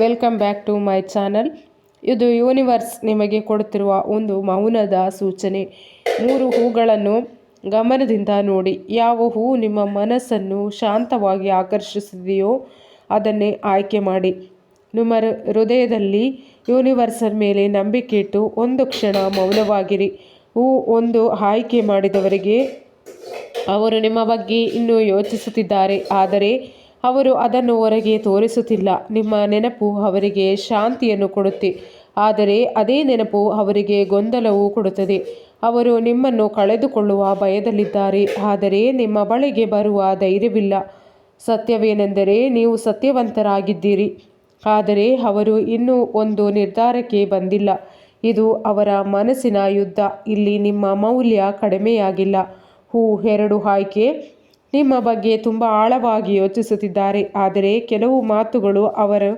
Welcome back to my channel ಇದು universe ನಿಮಗೆ ಕೊಡುತ್ತಿರುವ ಒಂದು ಮೌನದ ಸೂಚನೆ. ಮೂರು ಹೂಗಳನ್ನು ಗಮನದಿಂದ ನೋಡಿ. ಯಾವ ಹೂ ನಿಮ್ಮ ಮನಸ್ಸನ್ನು ಶಾಂತವಾಗಿ ಆಕರ್ಷಿಸಿದೆಯೋ ಅದನ್ನೇ ಆಯ್ಕೆ ಮಾಡಿ. ನಿಮ್ಮ ಹೃದಯದಲ್ಲಿ ಯೂನಿವರ್ಸಲ್ ಮೇಲೆ ನಂಬಿಕೆ ಇಟ್ಟು ಒಂದು ಕ್ಷಣ ಮೌನವಾಗಿರಿ. ಹೂ ಒಂದು ಆಯ್ಕೆ ಮಾಡಿದವರಿಗೆ ಅವರು ನಿಮ್ಮ ಬಗ್ಗೆ ಇನ್ನೂ ಯೋಚಿಸುತ್ತಿದ್ದಾರೆ. ಆದರೆ ಅವರು ಅದನ್ನು ಹೊರಗೆ ತೋರಿಸುತ್ತಿಲ್ಲ. ನಿಮ್ಮ ನೆನಪು ಅವರಿಗೆ ಶಾಂತಿಯನ್ನು ಕೊಡುತ್ತೆ. ಆದರೆ ಅದೇ ನೆನಪು ಅವರಿಗೆ ಗೊಂದಲವೂ ಕೊಡುತ್ತದೆ. ಅವರು ನಿಮ್ಮನ್ನು ಕಳೆದುಕೊಳ್ಳುವ ಭಯದಲ್ಲಿದ್ದಾರೆ. ಆದರೆ ನಿಮ್ಮ ಬಳಿಗೆ ಬರುವ ಧೈರ್ಯವಿಲ್ಲ. ಸತ್ಯವೇನೆಂದರೆ ನೀವು ಸತ್ಯವಂತರಾಗಿದ್ದೀರಿ. ಆದರೆ ಅವರು ಇನ್ನೂ ಒಂದು ನಿರ್ಧಾರಕ್ಕೆ ಬಂದಿಲ್ಲ. ಇದು ಅವರ ಮನಸ್ಸಿನ ಯುದ್ಧ. ಇಲ್ಲಿ ನಿಮ್ಮ ಮೌಲ್ಯ ಕಡಿಮೆಯಾಗಿಲ್ಲ. ಹೂ, ಎರಡು ಆಯ್ಕೆ. ನಿಮ್ಮ ಬಗ್ಗೆ ತುಂಬ ಆಳವಾಗಿ ಯೋಚಿಸುತ್ತಿದ್ದಾರೆ. ಆದರೆ ಕೆಲವು ಮಾತುಗಳು ಅವರು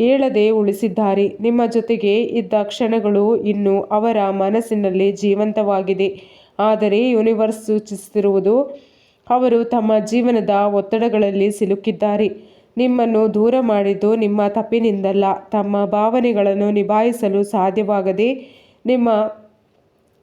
ಹೇಳದೆ ಉಳಿಸಿದ್ದಾರೆ. ನಿಮ್ಮ ಜೊತೆಗೆ ಇದ್ದ ಕ್ಷಣಗಳು ಇನ್ನು ಅವರ ಮನಸ್ಸಿನಲ್ಲಿ ಜೀವಂತವಾಗಿದೆ. ಆದರೆ ಯೂನಿವರ್ಸ್ ಸೂಚಿಸುತ್ತಿರುವುದು, ಅವರು ತಮ್ಮ ಜೀವನದ ಒತ್ತಡಗಳಲ್ಲಿ ಸಿಲುಕಿದ್ದಾರೆ. ನಿಮ್ಮನ್ನು ದೂರ ಮಾಡಿದ್ದು ನಿಮ್ಮ ತಪ್ಪಿನಿಂದಲ್ಲ. ತಮ್ಮ ಭಾವನೆಗಳನ್ನು ನಿಭಾಯಿಸಲು ಸಾಧ್ಯವಾಗದೆ ನಿಮ್ಮ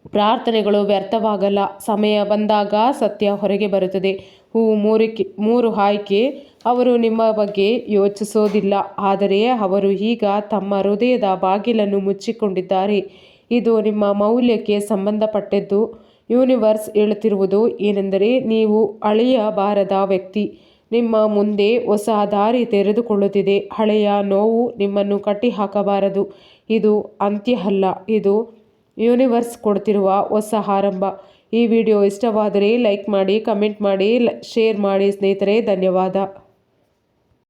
ಪ್ರಾರ್ಥನೆಗಳು ವ್ಯರ್ಥವಾಗಲ್ಲ. ಸಮಯ ಬಂದಾಗ ಸತ್ಯ ಹೊರಗೆ ಬರುತ್ತದೆ. ಹೂವು ಮೂರಕ್ಕೆ, ಮೂರು ಆಯ್ಕೆ. ಅವರು ನಿಮ್ಮ ಬಗ್ಗೆ ಯೋಚಿಸೋದಿಲ್ಲ. ಆದರೆ ಅವರು ಈಗ ತಮ್ಮ ಹೃದಯದ ಬಾಗಿಲನ್ನು ಮುಚ್ಚಿಕೊಂಡಿದ್ದಾರೆ. ಇದು ನಿಮ್ಮ ಮೌಲ್ಯಕ್ಕೆ ಸಂಬಂಧಪಟ್ಟದ್ದು. ಯೂನಿವರ್ಸ್ ಹೇಳುತ್ತಿರುವುದು ಏನೆಂದರೆ ನೀವು ಅಳಿಯಬಾರದ ವ್ಯಕ್ತಿ. ನಿಮ್ಮ ಮುಂದೆ ಹೊಸ ದಾರಿ ತೆರೆದುಕೊಳ್ಳುತ್ತಿದೆ. ಹಳೆಯ ನೋವು ನಿಮ್ಮನ್ನು ಕಟ್ಟಿಹಾಕಬಾರದು. ಇದು ಅಂತ್ಯ ಅಲ್ಲ ಇದು ಯೂನಿವರ್ಸ್ ಕೊಡ್ತಿರುವ ಹೊಸ ಆರಂಭ. ಈ ವಿಡಿಯೋ ಇಷ್ಟವಾದರೆ ಲೈಕ್ ಮಾಡಿ, ಕಮೆಂಟ್ ಮಾಡಿ ಶೇರ್ ಮಾಡಿ ಸ್ನೇಹಿತರೆ, ಧನ್ಯವಾದ.